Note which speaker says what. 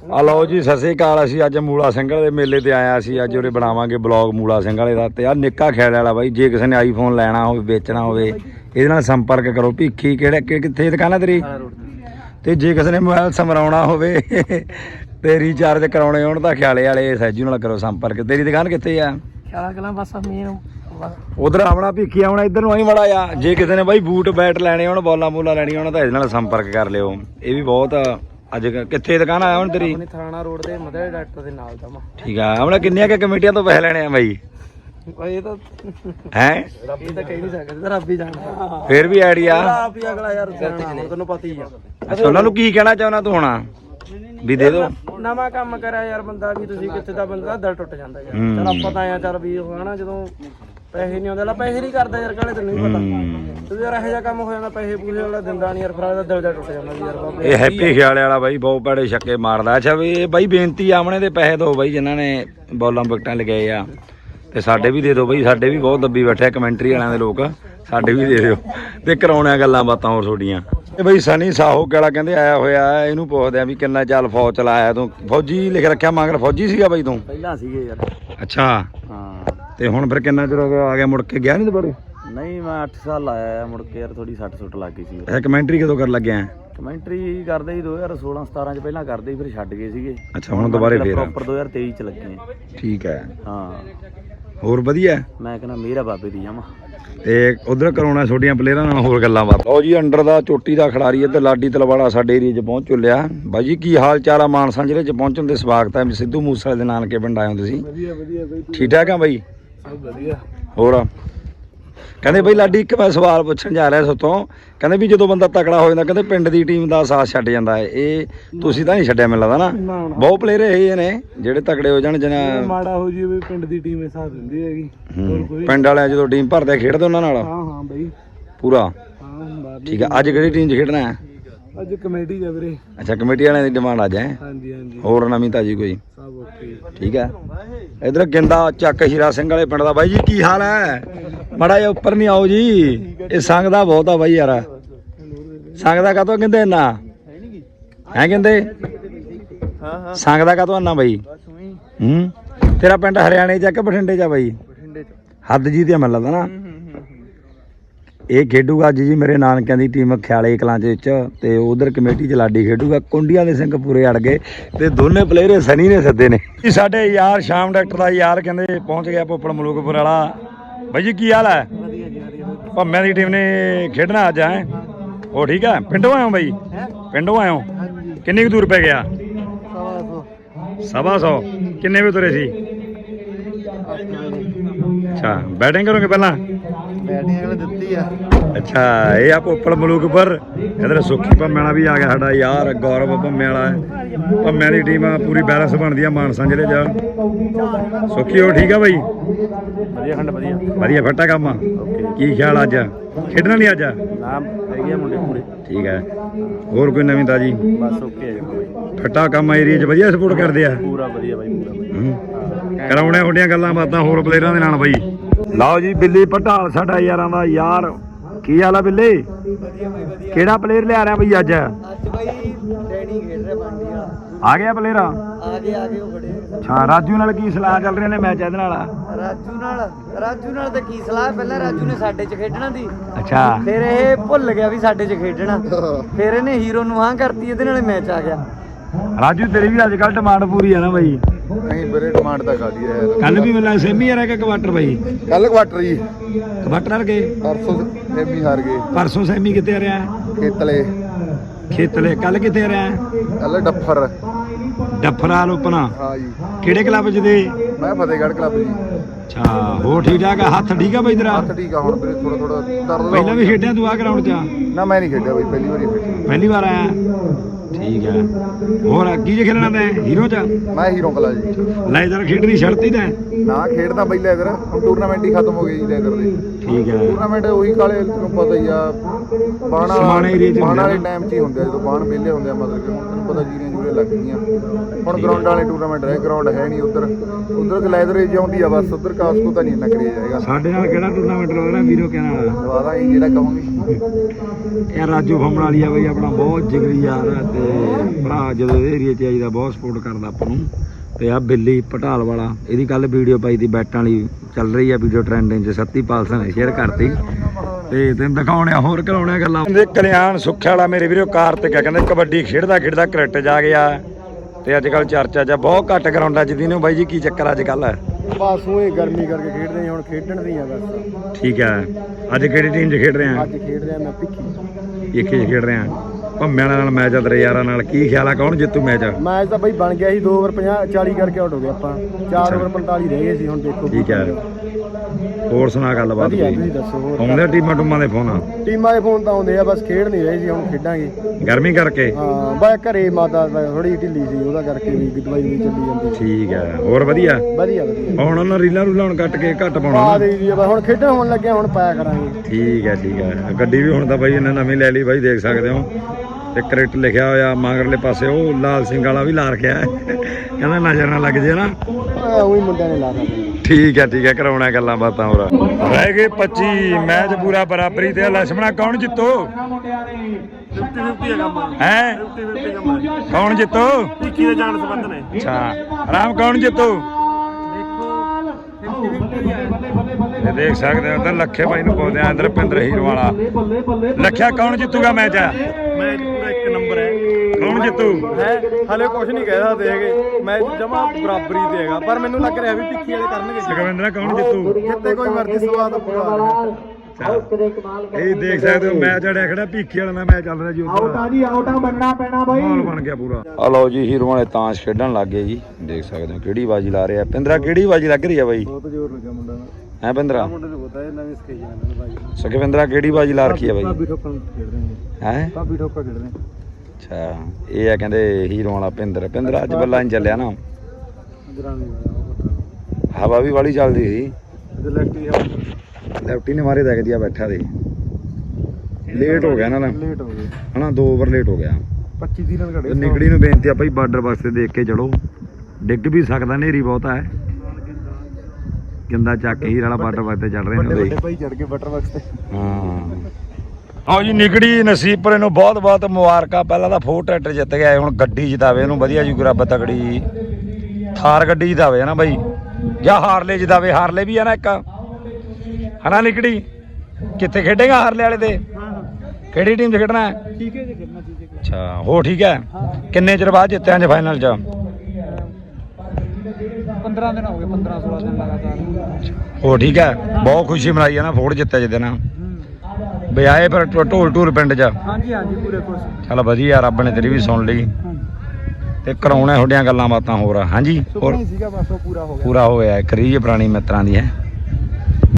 Speaker 1: ਆ ਲਓ ਜੀ ਸਤਿ ਸ੍ਰੀ ਅਕਾਲ। ਅਸੀਂ ਅੱਜ ਮੂਲਾ ਸਿੰਘਾਂ ਦੇ ਮੇਲੇ ਤੇ ਆਇਆ ਸੀ ਅੱਜ ਉਰੇ ਬਣਾਵਾਂਗੇ ਬਲੌਗ ਮੂਲਾ ਸਿੰਘ ਵਾਲੇ ਦਾ ਤੇ। ਆ ਨਿੱਕਾ ਖੇੜ ਵਾਲਾ ਬਾਈ ਜੇ ਕਿਸੇ ਨੇ ਆਈਫੋਨ ਲੈਣਾ ਹੋਵੇ ਵੇਚਣਾ ਹੋਵੇ ਇਹਦੇ ਨਾਲ ਸੰਪਰਕ ਕਰੋ। ਭਿੱਖੀ ਕਿਹੜੇ ਕਿ- ਕਿੱਥੇ ਦੁਕਾਨ ਤੇਰੀ? ਤੇ। ਜੇ ਕਿਸੇ ਨੇ ਮੋਬਾਈਲ ਸਮਰਾਉਣਾ ਹੋਵੇ ਤੇ ਰੀਚਾਰਜ ਕਰਾਉਣੇ ਹੋਣ ਤਾਂ ਖਿਆਲੇ ਵਾਲੇ ਸੈਜੂ ਨਾਲ ਕਰੋ ਸੰਪਰਕ। ਤੇਰੀ ਦੁਕਾਨ ਕਿੱਥੇ ਆ?
Speaker 2: ਖਿਆਲਾ ਕਲਾਂ ਬਸ ਮੇਨ
Speaker 1: ਉਧਰ ਆਉਣਾ ਭਿੱਖੀ ਆਉਣਾ ਇੱਧਰ ਨੂੰ ਆਈ ਮੜਾ ਆ ਜੇ ਕਿਸੇ ਨੇ ਬਾਈ ਬੂਟ ਬੈਟ ਲੈਣੇ ਹੋਣ ਬੋਲਾਂ ਬੂਲਾਂ ਲੈਣੀਆਂ ਹੋਣ ਤਾਂ ਇਹਦੇ ਨਾਲ ਸੰਪਰਕ ਕਰ ਲਿਓ। ਇਹ ਵੀ ਬਹੁਤ ਅੱਜ ਕਿੱਥੇ ਦੁਕਾਨ ਆਇਆ ਹੁਣ ਤੇਰੀ?
Speaker 2: ਆਪਣੇ ਥਾਣਾ ਰੋਡ ਦੇ ਮਦਰ ਡਾਕਟਰ ਦੇ ਨਾਲ ਦਾ ਮਾ
Speaker 1: ਠੀਕ ਆ ਆਪਣਾ ਕਿੰਨੀਆਂ ਕਿ ਕਮੇਟੀਆਂ ਤੋਂ ਪੈਸੇ ਲੈਣੇ ਆ ਬਾਈ?
Speaker 2: ਇਹ ਤਾਂ
Speaker 1: ਹੈ?
Speaker 2: ਰੱਬ ਹੀ ਤਾਂ ਕਹਿ ਨਹੀਂ ਸਕਦੇ ਤਾਂ ਰੱਬ ਹੀ ਜਾਣਦਾ।
Speaker 1: ਫੇਰ ਵੀ ਆਈਡੀਆ?
Speaker 2: ਆਪ ਹੀ ਅਗਲਾ ਯਾਰ ਹੁਣ ਤੈਨੂੰ ਪਤਾ ਹੀ ਆ।
Speaker 1: ਅੱਛਾ ਉਹਨਾਂ ਨੂੰ ਕੀ ਕਹਿਣਾ ਚਾਹੁੰਦਾ ਤੂੰ ਹੁਣ? ਵੀ ਦੇ ਦੋ।
Speaker 2: ਨਵਾਂ ਕੰਮ ਕਰਿਆ ਯਾਰ ਬੰਦਾ ਵੀ ਤੁਸੀਂ ਕਿੱਥੇ ਦਾ ਬੰਦਾ ਦਿਲ ਟੁੱਟ ਜਾਂਦਾ ਯਾਰ। ਚਲ ਆਪਾਂ ਤਾਂ ਆਇਆ ਚੱਲ ਵੀ ਹਨਾ ਜਦੋਂ ਪੈਸੇ ਨਹੀਂ ਆਉਂਦੇ ਲਾ ਪੈਸੇ ਨਹੀਂ ਕਰਦਾ ਯਾਰ ਕਾਲੇ ਤੈਨੂੰ ਵੀ ਪਤਾ। ਤੇ ਯਾਰ ਇਹੋ ਜਿਹਾ ਕੰਮ ਹੋ ਜਾਂਦਾ ਪੈਸੇ ਪੂਸੇ ਵਾਲਾ ਦਿੰਦਾ ਨਹੀਂ ਯਾਰ ਫਿਰ ਉਹਦਾ ਦਿਲ ਜਾ ਟੁੱਟ ਜਾਂਦਾ ਵੀ ਯਾਰ ਬਾਬੇ।
Speaker 1: ਇਹ ਹੈਪੀ ਖਿਆਲੇ ਵਾਲਾ ਬਾਈ ਬਹੁਤ ਬੜੇ ਛੱਕੇ ਮਾਰਦਾ। ਅੱਛਾ ਵੀ ਇਹ ਬਾਈ ਬੇਨਤੀ ਆਮਣੇ ਦੇ ਪੈਸੇ ਦਿਓ ਬਾਈ ਜਿਨ੍ਹਾਂ ਨੇ ਬੋਲਾਂ ਵਿਕਟਾਂ ਲਗਾਏ ਆ। ਤੇ ਸਾਡੇ ਵੀ ਦੇ ਦਿਓ ਬਾਈ ਸਾਡੇ ਵੀ ਬਹੁਤ ਦੱਬੀ ਬੈਠੇ ਆ ਕਮੈਂਟਰੀ ਵਾਲਿਆਂ ਦੇ ਲੋਕ। ਸਾਡੇ ਵੀ ਦੇ ਦਿਓ। ਤੇ ਕਰਾਉਣਿਆ ਗੱਲਾਂ ਬਾਤਾਂ ਹੋਰ ਤੁਹਾਡੀਆਂ। ਇਹ ਬਾਈ ਸਨੀ ਸਾਹੋ ਕਿਹੜਾ ਕਹਿੰਦੇ ਆਇਆ ਹੋਇਆ ਇਹਨੂੰ ਪੁੱਛਦੇ ਆ ਵੀ ਕਿੰਨਾ ਚੱਲ ਫੌਜ ਚਲਾਇਆ ਤੂੰ। ਫੌਜੀ ਲਿਖ ਰੱਖਿਆ ਮਗਰ ਫੌਜੀ ਸੀਗਾ ਬਾਈ ਤੂੰ?
Speaker 2: ਪਹਿਲਾਂ ਸੀਗੇ ਯਾਰ।
Speaker 1: ਅੱਛਾ।
Speaker 2: ਹਾਂ।
Speaker 1: ਤੇ ਹੁਣ ਫਿਰ ਕਿੰਨਾ ਚਿਰ ਹੋ ਗਿਆ ਆ ਗਿਆ ਮੁੜ ਕੇ ਗਿਆ ਨਹੀਂ ਦੁਬਾਰੇ?
Speaker 2: ਨਹੀਂ ਮੈਂ 8 ਸਾਲ ਲਾਇਆ ਮੁੜ ਕੇ ਯਾਰ ਥੋੜੀ ਸੱਟ ਸੁੱਟ ਲੱਗ ਗਈ ਸੀ
Speaker 1: ਇਹ ਕਮੈਂਟਰੀ ਕਦੋਂ ਕਰਨ ਲੱਗਿਆ
Speaker 2: ਕਮੈਂਟਰੀ ਕਰਦੇ ਸੀ 2016 17 ਚ ਪਹਿਲਾਂ ਕਰਦੇ ਸੀ ਫਿਰ ਛੱਡ ਗਏ ਸੀਗੇ।
Speaker 1: ਅੱਛਾ ਹੁਣ ਦੁਬਾਰੇ ਫੇਰ
Speaker 2: ਪ੍ਰੋਪਰ 2023 ਚ ਲੱਗੇ ਆ।
Speaker 1: ਠੀਕ ਹੈ।
Speaker 2: ਹਾਂ।
Speaker 1: ਹੋਰ ਵਧੀਆ?
Speaker 2: ਮੈਂ ਕਹਿੰਦਾ ਮੇਰਾ ਬਾਬੇ ਦੀ ਜਾਮਾ।
Speaker 1: ਤੇ ਉਧਰ ਕਰਾਉਣਾ ਛੋਟੀਆਂ ਪਲੇਅਰਾਂ ਨਾਲ ਹੋਰ ਗੱਲਾਂ ਬਾਤਾਂ। ਲਓ ਜੀ ਅੰਡਰ ਦਾ ਚੋਟੀ ਦਾ ਖਿਡਾਰੀ ਤੇ ਲਾਡੀ ਤਲਵਾੜਾ ਸਾਡੇ ਏਰੀਏ 'ਚ ਪਹੁੰਚ ਚੁੱਲਿਆ। ਬਾਈ ਜੀ ਕੀ ਹਾਲ ਚਾਲ ਆ ਮਾਨਸਾ ਜ਼ਿਲ੍ਹੇ 'ਚ? ਪਹੁੰਚਣ ਦੇ ਸਵਾਗਤ ਹੈ ਸਿੱਧੂ ਮੂਸੇਵਾਲੇ ਦੇ ਨਾਨਕੇ ਪਿੰਡ ਆਏ ਹੋ ਤੁਸੀਂ
Speaker 2: ਵਧੀਆ ਵਧੀਆ ਬਈ
Speaker 1: ਠੀਕ ਠਾਕ ਆ ਬਾਈ?
Speaker 2: ਸਭ ਵਧੀਆ।
Speaker 1: ਹੋਰ? ਕਹਿੰਦੇ ਬਈ ਲਾਡੀ ਇੱਕ ਮੈਂ ਸਵਾਲ ਪੁੱਛਣ ਜਾ ਰਿਹਾ ਸੋਤੋਂ। ਕਹਿੰਦੇ ਵੀ ਜਦੋਂ ਬੰਦਾ ਤਕੜਾ ਹੋ ਜਾਂਦਾ ਕਹਿੰਦੇ ਪਿੰਡ ਦੀ ਟੀਮ ਦਾ ਸਾਥ ਛੱਡ ਜਾਂਦਾ ਹੈ। ਇਹ ਤੁਸੀਂ ਤਾਂ ਨਹੀਂ ਛੱਡਿਆ ਮੈਨੂੰ ਲੱਗਦਾ ਨਾ। ਬਹੁਤ ਪਲੇਅਰ ਇਹ ਨੇ ਜਿਹੜੇ ਤਕੜੇ ਹੋ ਜਾਣ ਜਿਹਨਾਂ
Speaker 2: ਮਾੜਾ ਹੋ ਜੀ ਵੀ ਪਿੰਡ ਦੀ ਟੀਮ ਇਹ ਸਾਥ ਦਿੰਦੀ ਹੈਗੀ।
Speaker 1: ਪਿੰਡ ਵਾਲਿਆਂ ਜਦੋਂ ਟੀਮ ਭਰਦੇ ਖੇਡਦੇ ਉਹਨਾਂ ਨਾਲ?
Speaker 2: ਹਾਂ ਹਾਂ ਬਈ।
Speaker 1: ਪੂਰਾ?
Speaker 2: ਹਾਂ
Speaker 1: ਠੀਕ ਹੈ ਅੱਜ ਕਿਹੜੀ ਟੀਮ 'ਚ ਖੇਡਣਾ ਹੈ?
Speaker 2: ਅੱਜ ਕਮੇਟੀ ਜਾ ਵੀਰੇ।
Speaker 1: ਅੱਛਾ ਕਮੇਟੀ ਵਾਲਿਆਂ ਦੀ ਡਿਮਾਂਡ ਅੱਜ ਹੈ?
Speaker 2: ਹਾਂਜੀ ਹਾਂਜੀ।
Speaker 1: ਹੋਰ ਨਵੀਂ ਤਾਜੀ ਕੋਈ?
Speaker 2: ਸਭ ਓਕੇ।
Speaker 1: ਠੀਕ ਹੈ। ਇਧਰ ਗਿੰਦਾ ਚੱਕ ਹੀਰਾ ਸਿੰਘ ਵਾਲੇ ਪਿੰਡ ਦਾ। ਬਾਈ ਜੀ ਕੀ ਹਾਲ ਹੈ? ਮੜਾ ਜਿਹਾ ਉੱਪਰ ਨਹੀਂ ਆਓ ਜੀ। ਇਹ ਸੰਗ ਦਾ ਬਹੁਤ ਆ ਬਾਈ ਯਾਰ। ਸੰਗ ਦਾ ਕਾਤੋਂ ਕਹਿੰਦੇ ਇੰਨਾ? ਹੈ ਕਹਿੰਦੇ
Speaker 2: ਹਾਂ ਹਾਂ
Speaker 1: ਸੰਗ ਦਾ ਕਾਤੋਂ ਇੰਨਾ ਬਾਈ? ਹੂੰ। ਤੇਰਾ ਪਿੰਡ ਹਰਿਆਣੇ ਚ ਆ ਕਿ ਬਠਿੰਡੇ ਚ ਆ ਬਾਈ?
Speaker 2: ਬਠਿੰਡੇ ਚ।
Speaker 1: ਹੱਦ ਜੀ ਤੇ ਮੈਨੂੰ ਲੱਗਦਾ ਨਾ। ਇਹ ਖੇਡੂਗਾ ਅੱਜ ਜੀ ਮੇਰੇ ਨਾਨਕਿਆਂ ਦੀ ਟੀਮ ਖਿਆਲੇ ਕਲਾਂ ਦੇ ਵਿੱਚ ਤੇ ਉਧਰ ਕਮੇਟੀ ਚ ਲਾਡੀ ਖੇਡੂਗਾ ਕੁੰਡੀਆਂ ਦੇ ਸਿੰਘ ਪੂਰੇ ਅੜ ਗਏ ਤੇ ਦੋਨੇ ਪਲੇਅਰ ਸਨੀ ਨੇ ਸੱਦੇ ਨੇ। ਜੀ ਸਾਡੇ ਯਾਰ ਸ਼ਾਮ ਡਾਕਟਰ ਦਾ ਯਾਰ ਕਹਿੰਦੇ ਪਹੁੰਚ ਗਿਆ ਭੋਪਲ ਮਲੂਕਪੁਰ ਵਾਲਾ। ਬਾਈ ਜੀ ਕੀ ਹਾਲ ਹੈ?
Speaker 2: ਜੀ
Speaker 1: ਭੰਮਿਆਂ ਦੀ ਟੀਮ ਨੇ ਖੇਡਣਾ ਅੱਜ ਹੈ? ਉਹ ਠੀਕ ਹੈ? ਪਿੰਡੋਂ ਆਇਓ ਬਾਈ?
Speaker 2: ਹੈ?
Speaker 1: ਪਿੰਡੋਂ ਆਇਓ? ਕਿੰਨੀ ਕੁ ਦੂਰ ਪੈ ਗਿਆ?
Speaker 2: ਸਵਾ ਸੌ।
Speaker 1: ਸਵਾ ਸੌ ਕਿੰਨੇ ਵਜੇ ਤੁਰੇ ਸੀ? ਅੱਛਾ ਬੈਟਿੰਗ ਕਰੋਗੇ ਪਹਿਲਾਂ?
Speaker 2: ਬੈਟਿੰਗ ਅਗਲੇ ਦਿੱਤੀ ਆ।
Speaker 1: ਅੱਛਾ ਇਹ ਆ ਭੋਪਲ ਮਲੂਕਪੁਰ ਇਧਰ ਸੁੱਖੀ ਭੰਮੇ ਵਾਲਾ ਵੀ ਆ ਗਿਆ ਸਾਡਾ। ਯਾਰ ਗੌਰਵ ਭੰਮੇ ਵਾਲਾ ਹੈ। ਭੰਮਿਆਂ ਦੀ ਟੀਮ ਆ ਪੂਰੀ ਬੈਲੈਂਸ ਬਣਦੀ ਆ ਮਾਨਸਾ ਜ਼ਿਲ੍ਹੇ 'ਚ। ਸੁੱਖੀ ਹੋ ਠੀਕ ਆ ਬਾਈ?
Speaker 2: ਵਧੀਆ ਖੰਡ ਵਧੀਆ।
Speaker 1: ਵਧੀਆ ਫੱਟਾ ਕੰਮ ਆ। ਕੀ ਖਿਆਲ ਅੱਜ? ਖੇਡਣਾ ਨਹੀਂ ਅੱਜ?
Speaker 2: ਨਾਮ ਹੈਗੇ ਮੁੰਡੇ ਪੂਰੇ।
Speaker 1: ਠੀਕ ਹੈ ਹੋਰ ਕੋਈ ਨਵੀਂ ਤਾਜੀ?
Speaker 2: ਬਸ ਓਕੇ ਆ ਜੀ ਬਾਈ।
Speaker 1: ਫੱਟਾ ਕੰਮ ਏਰੀਆ 'ਚ ਵਧੀਆ ਸਪੋਰਟ ਕਰਦੇ ਆ।
Speaker 2: ਪੂਰਾ ਵਧੀਆ ਬਾਈ ਪੂਰਾ
Speaker 1: ਹੂੰ। ਕਰਾਉਣੇ ਤੁਹਾਡੀਆਂ ਗੱਲਾਂ ਬਾਤਾਂ ਹੋਰ ਪਲੇਅਰਾਂ ਦੇ ਨਾਲ ਬਾਈ। ਲਓ ਜੀ ਬਿੱਲੀ ਪਟਾਲ ਸਾਡਾ ਯਾਰਾਂ ਦਾ ਯਾਰ। ਕੀ ਹਾਲ ਆ ਬਿੱਲੇ? ਕਿਹੜਾ ਪਲੇਅਰ ਲਿਆ ਰਿਹਾ ਬਈ ਅੱਜ?
Speaker 2: ਅੱਜ ਬਾਈ ਡੈਡੀ ਖੇਡ ਰਿਹਾ ਬਾਂਡੀ ਵਾਲਾ।
Speaker 1: ਆ ਗਿਆ ਪਲੇਅਰ
Speaker 2: ਆ ਗਏ ਆ ਗਏ ਉਹ ਖੜੇ।
Speaker 1: ਅੱਛਾ ਰਾਜੂ ਨਾਲ ਕੀ ਸਲਾਹ ਚੱਲ ਰਹੀਆਂ ਨੇ ਮੈਚ ਇਹਦੇ ਨਾਲ?
Speaker 2: ਰਾਜੂ ਨਾਲ ਰਾਜੂ ਨਾਲ ਤਾਂ ਕੀ ਸਲਾਹ? ਪਹਿਲਾਂ ਰਾਜੂ ਨੇ ਸਾਡੇ 'ਚ ਖੇਡਣਾ ਦੀ
Speaker 1: ਅੱਛਾ।
Speaker 2: ਫਿਰ ਇਹ ਭੁੱਲ ਗਿਆ ਵੀ ਸਾਡੇ 'ਚ ਖੇਡਣਾ। ਫਿਰ ਇਹਨੇ ਹੀਰੋ ਨੂੰ ਹਾਂ ਕਰਤੀ ਇਹਦੇ ਨਾਲ ਮੈਚ ਆ ਗਿਆ।
Speaker 1: ਰਾਜੂ ਤੇਰੀ ਵੀ ਅੱਜ ਕੱਲ ਡਿਮਾਂਡ ਪੂਰੀ ਆ ਨਾ ਬਾਈ।
Speaker 3: ਨਹੀਂ ਵੀਰੇ ਡਿਮਾਂਡ ਤਾਂ ਖਾਦੀ ਹੈ
Speaker 1: ਕੱਲ ਵੀ ਮੈਨੂੰ ਸੈਮੀ ਆ ਰਿਹਾ ਕਿ ਕੁਆਟਰ ਬਾਈ।
Speaker 3: ਕੱਲ ਕੁਆਟਰ ਜੀ।
Speaker 1: ਕੁਆਟਰ ਆ ਗਏ?
Speaker 3: ਪਰਸੋਂ ਐਮੀ ਹਾਰ ਗਏ।
Speaker 1: ਪਰਸੋਂ ਸੈਮੀ ਕਿੱਥੇ ਆ ਰਿਹਾ
Speaker 3: ਖੇਤਲੇ।
Speaker 1: ਖੇਤਲੇ। ਕੱਲ ਕਿੱਥੇ ਆ ਰਿਹਾ
Speaker 3: ਕੱਲ ਡੱਫਰ। ਹਾਂ ਜੀ।
Speaker 1: ਕਿਹੜੇ ਕਲੱਬ 'ਚ ਦੇ?
Speaker 3: ਮੈਂ ਫਤਿਹਗੜ੍ਹ ਕਲੱਬ ਜੀ।
Speaker 1: ਅੱਛਾ ਹੋਰ ਠੀਕ ਠਾਕ ਆ? ਹੱਥ ਠੀਕ ਆ ਬਾਈ ਤੇਰਾ?
Speaker 3: ਹੱਥ ਠੀਕ ਆ ਹੁਣ ਵੀਰੇ ਥੋੜਾ ਥੋੜਾ ਦਰਦ
Speaker 1: ਪਹਿਲਾਂ ਵੀ ਖੇਡਿਆ ਤੂੰ ਆ ਗਰਾਊਂਡ 'ਚ?
Speaker 3: ਨਾ ਮੈਂ ਨਹੀਂ ਖੇਡਿਆ ਬਈ ਪਹਿਲੀ ਵਾਰੀ ਖੇਡਿਆ।
Speaker 1: ਪਹਿਲੀ ਵਾਰ ਆਇਆ? ਠੀਕ ਹੈ ਹੋਰ ਕੀ ਜੇ ਖੇਲਣਾ ਤੈਂ? ਹੀਰੋ 'ਚ?
Speaker 3: ਮੈਂ ਹੀਰੋ ਕਲਾ ਜੀ।
Speaker 1: ਲੈਦਰ ਖੇਡਣੀ ਛੜਤੀ ਤੈਂ?
Speaker 3: ਨਾ ਖੇਡਦਾ ਬਈ ਲੈਦਰ ਹੁਣ ਟੂਰਨਾਮੈਂਟ ਹੀ ਖਤਮ ਹੋ ਗਈ ਜੀ ਲੈਦਰ ਦੇ।
Speaker 1: ਠੀਕ ਹੈ।
Speaker 3: ਟੂਰਨਾਮੈਂਟ ਉਹੀ ਕਾਲੇ ਤੁਹਾਨੂੰ ਪਤਾ ਹੀ ਆ ਬਾਣ
Speaker 1: ਸਮਾਣੇ area 'ਚ
Speaker 3: ਬਾਣ ਵਾਲੇ। ਟਾਈਮ 'ਚ ਹੀ ਹੁੰਦੇ ਆ ਜਦੋਂ ਬਾਣ ਵਿਹਲੇ ਹੁੰਦੇ ਆ ਮਤਲਬ ਕਿ ਹੁਣ ਤੈਨੂੰ ਪਤਾ ਜੀਰੀਆਂ ਜੂਰੀਆਂ ਲੱਗ ਗਈਆਂ ਹੁਣ ਗਰਾਊਂਡ ਵਾਲੇ ਟੂਰਨਾਮੈਂਟ ਰਹੇ ਗਰਾਊਂਡ ਹੈ ਨਹੀਂ ਉਧਰ। ਉਧਰ ਗਲੈਦਰੇਜ ਆਉਂਦੀ ਆ ਬਸ ਉਧਰ ਕਾਸਕੋ ਤਾਂ ਨਹੀਂ ਇੰਨਾ ਕਰੇਜ ਹੈਗਾ।
Speaker 1: ਸਾਡੇ ਨਾਲ ਕਿਹੜਾ ਟੂਰਨਾਮੈਂਟ ਹੋ? ਰਿਹਾ ਵੀਰੋ ਕਹਿਣ ਵਾਲਾ।
Speaker 3: ਦਵਾ ਦਾਂਗੇ ਜਿਹੜਾ ਕਹੋਗੇ।
Speaker 1: ਇਹ ਰਾਜੂ ਫੰਮਣ ਵਾਲੀ ਆ ਬਈ ਆਪਣਾ ਬਹੁਤ ਜਿਗਰੀ ਯਾਰ ਆ ਤੇ ਭਰਾ ਜਦੋਂ ਇਹ ਏਰੀਆ 'ਚ ਆਈਦਾ ਬਹੁਤ ਸਪੋਰਟ ਕਰਦਾ ਆਪਾਂ ਨੂੰ। ਤੇ ਆ ਬਿੱਲੀ ਪਟਾਲ ਵਾਲਾ। ਇਹਦੀ ਕੱਲ ਵੀਡੀਓ ਪਾਈ ਦੀ ਬੈਟਾਂ ਵਾਲੀ। ਚੱਲ ਰਹੀ ਆ ਵੀਡੀਓ ਟ੍ਰੈਂਡਿੰਗ 'ਚ। ਸੱਤੀ ਪਾਲਸਾ ਨੇ ਸ਼ੇਅਰ ਕਰਤੀ। ਤੇ ਤੈਨੂੰ ਦਿਖਾਉਣੇ ਆ ਹੋਰ ਕਰਾਉਣੇ ਆ ਗੱਲਾਂ। ਦੇ ਕਲਿਆਣ ਸੁੱਖੇ ਵਾਲਾ ਮੇਰੇ ਵੀਰੋ ਕਾਰਤਿਕ ਆ। ਕਹਿੰਦੇ ਕਬੱਡੀ ਖੇਡਦਾ ਖੇਡਦਾ ਕ੍ਰਿਕਟ ਜਾ ਗਿਆ ਤੇ ਅੱਜ ਕੱਲ ਚਰਚਾ 'ਚ ਆ, ਬਹੁਤ ਘੱਟ ਗਰਾਊਂਡਾਂ 'ਚ ਦੀ ਨੇ ਬਾਈ ਜੀ ਕੀ ਚੱਕਰ ਅੱਜ ਕੱਲ
Speaker 2: ਬਸ ਉਹ ਗਰਮੀ ਕਰਕੇ ਖੇਡਦੇ ਹਾਂ ਹੁਣ ਖੇਡਣ ਦੀ ਆ ਬਸ।
Speaker 1: ਠੀਕ ਹੈ ਅੱਜ ਕਿਹੜੀ ਟੀਮ 'ਚ ਖੇਡ ਰਹੇ ਆ?
Speaker 2: ਅੱਜ ਖੇਡ ਰਿਹਾ ਮੈਂ ਭਿੱਖੀ।
Speaker 1: ਇੱਕ ਹੀ ਖੇਡ ਰਹੇ ਆ। ਭੰਮਿਆਂ ਨਾਲ ਮੈਚ ਆ ਤੇਰੇ ਯਾਰਾਂ ਨਾਲ। ਕੀ ਖਿਆਲ ਆ ਕੌਣ ਜਿੱਤੂ ਮੈਚ?
Speaker 2: ਮੈਚ ਤਾਂ ਬਈ ਬਣ ਗਿਆ ਸੀ 2 ਓਵਰ 50 40 ਕਰਕੇ ਆਊਟ ਹੋ ਗਏ ਆਪਾਂ। 4 ਓਵਰ 45 ਰਹਿ ਗਏ ਸੀ ਹੁਣ ਦੇਖੋ
Speaker 1: ਠੀਕ ਹੈ ਹੋਰ ਸੁਣਾ ਗੱਲਬਾਤ
Speaker 2: ਵਧੀਆ ਤੁਸੀਂ ਦੱਸੋ ਹੋਰ
Speaker 1: ਆਉਂਦੇ ਆ ਟੀਮਾਂ ਟੂਮਾਂ ਦੇ ਫੋਨ?
Speaker 2: ਟੀਮਾਂ ਦੇ ਫੋਨ ਤਾਂ ਆਉਂਦੇ ਆ ਬਸ ਖੇਡ ਨਹੀਂ ਰਹੇ ਸੀ ਹੁਣ ਖੇਡਾਂਗੇ।
Speaker 1: ਗਰਮੀ ਕਰਕੇ?
Speaker 2: ਹਾਂ ਬਾ ਘਰੇ ਮਾਤਾ ਥੋੜੀ ਢਿੱਲੀ ਸੀ ਉਹਦਾ ਕਰਕੇ ਵੀ ਦਵਾਈ ਵੀ ਚੱਲੀ ਜਾਂਦੀ।
Speaker 1: ਠੀਕ ਹੈ ਹੋਰ ਵਧੀਆ?
Speaker 2: ਵਧੀਆ ਵਧੀਆ।
Speaker 1: ਹੁਣ ਉਹਨਾਂ ਰੀਲਾਂ ਰੂਲਾਂ ਹੁਣ ਕੱਟ ਕੇ ਘੱਟ ਪਾਉਣਾ
Speaker 2: ਦੇ ਦੀ ਆ ਬਸ ਹੁਣ ਖੇਡਣ ਹੋਣ ਲੱਗਿਆ ਹੁਣ ਪਾਇਆ ਕਰਾਂਗੇ।
Speaker 1: ਠੀਕ ਹੈ ਠੀਕ ਹੈ ਗੱਡੀ ਵੀ ਹੁਣ ਤਾਂ ਬਾਈ ਇਹਨੇ ਨਵੀਂ ਲੈ ਲਈ ਬਾਈ ਦੇਖ ਸਕਦੇ ਹੋ। ਤੇ ਕ੍ਰਿਕਟ ਲਿਖਿਆ ਹੋਇਆ ਮਗਰਲੇ ਪਾਸੇ ਉਹ ਲਾਲ ਸਿੰਘ ਵਾਲਾ ਵੀ ਲਾ ਰੱਖਿਆ ਕਹਿੰਦਾ ਨਜ਼ਰ ਨਾ ਲੱਗ ਜੇ ਨਾ।
Speaker 2: ਉਹ ਹੀ ਮੁੰਡਿਆਂ ਨੇ ਲਾਤਾ
Speaker 1: ਠੀਕ ਹੈ ਠੀਕ ਹੈ ਕਰਾਉਣਾ ਗੱਲਾਂ ਬਾਤਾਂ ਹੋਰ। ਰਹਿ ਗਏ 25 ਮੈਚ ਪੂਰਾ ਬਰਾਬਰੀ ਤੇ ਲਛਮਣਾ ਕੌਣ ਜਿੱਤੋ?
Speaker 2: 50-50
Speaker 1: ਹੈ? ਕੌਣ ਜਿੱਤੋ?
Speaker 2: 21 ਦੇ ਜਾਣ ਸੰਬੰਧ ਨੇ।
Speaker 1: ਅੱਛਾ। ਰਾਮ ਕੌਣ ਜਿੱਤੋ? ਇਹ ਦੇਖ ਸਕਦੇ ਹੋ ਤਾਂ ਲੱਖੇ ਭਾਈ ਨੂੰ ਬੋਲਦੇ ਆ ਅੰਦਰਪਿੰਦਰ ਹੀਰ ਵਾਲਾ। ਲੱਖਿਆ ਕੌਣ ਜਿੱਤੂਗਾ ਮੈਚ?
Speaker 2: ਮੈਚ ਪੂਰਾ ਇੱਕ ਨੰਬਰ ਹੈ।
Speaker 1: ਕੌਣ ਜਿੱਤੂ?
Speaker 2: ਹੈ ਹਲੇ ਕੁਝ ਨਹੀਂ ਕਹਿ ਸਕਦੇ ਹੈਗੇ। ਮੈਚ ਜਮਾ ਬਰਾਬਰੀ ਹੈਗਾ। ਪਰ ਮੈਨੂੰ ਲੱਗ ਰਿਹਾ ਵੀ ਭਿੱਖੀ ਵਾਲੇ ਕਰਨਗੇ।
Speaker 1: ਸੁਖਵਿੰਦਰ ਕੌਣ ਜਿੱਤੂ?
Speaker 2: ਕਿਤੇ ਕੋਈ ਮਰਜ਼ੀ ਸਵਾਦ ਪੂਰਾ
Speaker 1: ਇਹ ਦੇਖ ਸਕਦੇ ਹੋ ਮੈਚ ਅੜਿਆ ਖੜਾ ਭੀਖੀ ਵਾਲਾ ਮੈਚ ਚੱਲ ਰਿਹਾ ਜੀ ਉੱਧਰ।
Speaker 2: ਜੀ ਆਊਟਾਂ ਬੰਨਣਾ ਪੈਣਾ ਬਾਈ।
Speaker 1: ਮਾਹੌਲ ਬਣ ਗਿਆ ਪੂਰਾ। ਆ ਲਓ ਜੀ ਹੀਰੋ ਵਾਲੇ ਤਾਂਸ਼ ਖੇਡਣ ਲੱਗ ਗਏ ਜੀ। ਦੇਖ ਸਕਦੇ ਹੋ ਕਿਹੜੀ ਬਾਜੀ ਲਾ ਰਿਹਾ। ਪਿੰਦਰਾ ਕਿਹੜੀ ਬਾਜੀ ਲੱਗ ਰਹੀ ਆ ਬਾਈ?
Speaker 2: ਬਹੁਤ ਜ਼ੋਰ ਲੱਗਾ ਮੁੰਡਾ ਦਾ
Speaker 1: ਹੈ ਪਿੰਦਰਾ?
Speaker 2: ਮੁੰਡੇ ਨੂੰ ਪਤਾ ਹੈ ਨਵੀਂ ਸਕੇਜ ਜਾਂਦੇ ਨੇ ਬਾਈ।
Speaker 1: ਸੁਖਵਿੰਦਰਾ ਕਿਹੜੀ ਬਾਜੀ ਲਾ ਰੱਖੀ ਆ ਬਾਈ?
Speaker 2: ਭਾਬੀ ਠੋਕਾ ਖੇਡਦੇ ਨੇ।
Speaker 1: ਹੈ?
Speaker 2: ਭਾਬੀ ਠੋਕਾ ਖੇਡਦੇ ਨੇ।
Speaker 1: ਅੱਛਾ ਇਹ ਆ ਕਹਿੰਦੇ ਹੀਰੋ ਵਾਲਾ ਪਿੰਦਰ। ਪਿੰਦਰ ਅੱਜ ਬੱਲਾ ਨਹੀਂ ਚੱਲਿਆ ਨਾ। ਹਵਾ ਵੀ ਵਾਲੀ ਚੱਲਦੀ ਸੀ।
Speaker 2: ਤੇ ਲੈਫਟੀ ਹੈ
Speaker 1: ਲੈਫਟੀ ਨੇ ਮਾਰੇ ਦੇਖ ਦਿਆ ਬੈਠਾ ਦੇ। ਲੇਟ ਹੋ ਗਿਆ ਨਾ ਨਾ
Speaker 2: ਲੇਟ ਹੋ
Speaker 1: ਹਨਾ ਦੋ ਓਵਰ ਲੇਟ ਹੋ ਗਿਆ।
Speaker 2: 25 ਦੀ ਰਨ
Speaker 1: ਤੇ ਨਿਕੜੀ ਨੂੰ ਬੇਨਤੀ ਆ ਭਾਈ ਬਾਰਡਰ ਬਾਕਸ ਤੇ ਦੇਖ ਕੇ ਚੜੋ। ਡਿੱਗ ਵੀ ਸਕਦਾ ਨੇਰੀ ਬਹੁਤਾ ਹੈ ਕਿੰਦਾ ਚੱਕ ਹੀਰ ਵਾਲਾ ਬਾਰਡਰ ਬਾਕਸ ਤੇ ਚੜ ਰਹੇ ਨੇ
Speaker 2: ਵੱਡੇ ਭਾਈ ਚੜ ਗਏ ਬਟਰ ਬਾਕਸ ਤੇ
Speaker 1: ਹਾਂ। ਆਓ ਜੀ ਨਿਕੜੀ ਨਸੀਬਪੁਰੇ ਨੂੰ ਬਹੁਤ ਬਹੁਤ ਮੁਬਾਰਕਾਂ। ਪਹਿਲਾਂ ਤਾਂ ਫੋਰ ਟਰੈਕਟਰ ਜਿੱਤ ਗਿਆ ਹੁਣ ਗੱਡੀ ਜਿਤਾਵੇ ਇਹਨੂੰ ਵਧੀਆ ਜੀ ਰੱਬ ਤਕੜੀ ਥਾਰ ਗੱਡੀ ਜਿਤਾਵੇ ਨਾ ਬਾਈ। ਜਾਂ ਹਾਰਲੇ ਜਿਤਾਵੇ ਹਾਰਲੇ ਵੀ ਆ ਨਾ ਇੱਕ। ਹਨਾ ਨਿਕੜੀ? ਕਿੱਥੇ ਖੇਡੇਗਾ ਹਾਰਲੇ ਵਾਲੇ ਤੇ? ਕਿਹੜੀ ਟੀਮ 'ਚ ਖੇਡਣਾ? ਹੈ
Speaker 2: ਠੀਕ ਹੈ ਜੀ। ਖੇਡਣਾ
Speaker 1: ਅੱਛਾ ਹੋ ਠੀਕ ਹੈ? ਕਿੰਨੇ ਚਿਰ ਬਾਅਦ ਜਿੱਤਿਆ ਅੱਜ ਫਾਈਨਲ 'ਚ?
Speaker 2: 15 ਦਿਨ ਹੋ ਗਏ 15 16 ਦਿਨ ਲਗਾਤਾਰ।
Speaker 1: ਹੋ ਠੀਕ ਹੈ? ਬਹੁਤ ਖੁਸ਼ੀ ਮਨਾਈ ਹੈ ਨਾ ਫੋੜ ਜਿੱਤਿਆ ਜਿੱਦੇ ਨਾ ਬਜਾਏ ਫਿਰ ਢੋਲ ਢੂਲ ਪਿੰਡ 'ਚ।
Speaker 2: ਹਾਂਜੀ ਹਾਂਜੀ ਪੂਰੇ ਖੁਸ਼।
Speaker 1: ਚੱਲ ਵਧੀਆ ਰੱਬ ਨੇ ਤੇਰੀ ਵੀ ਸੁਣ ਲਈ। ਤੇ ਕਰਾਉਣੇ ਤੁਹਾਡੀਆਂ ਗੱਲਾਂ ਬਾਤਾਂ ਹੋਰ ਹਾਂਜੀ ਹੋਰ
Speaker 2: ਸੁਪਨਾ ਹੀ ਸੀਗਾ ਬਸ ਉਹ ਪੂਰਾ ਹੋ ਗਿਆ।
Speaker 1: ਪੂਰਾ ਰੀਝ ਪੁਰਾਣੀ ਮਿੱਤਰਾਂ ਦੀ ਹੈ।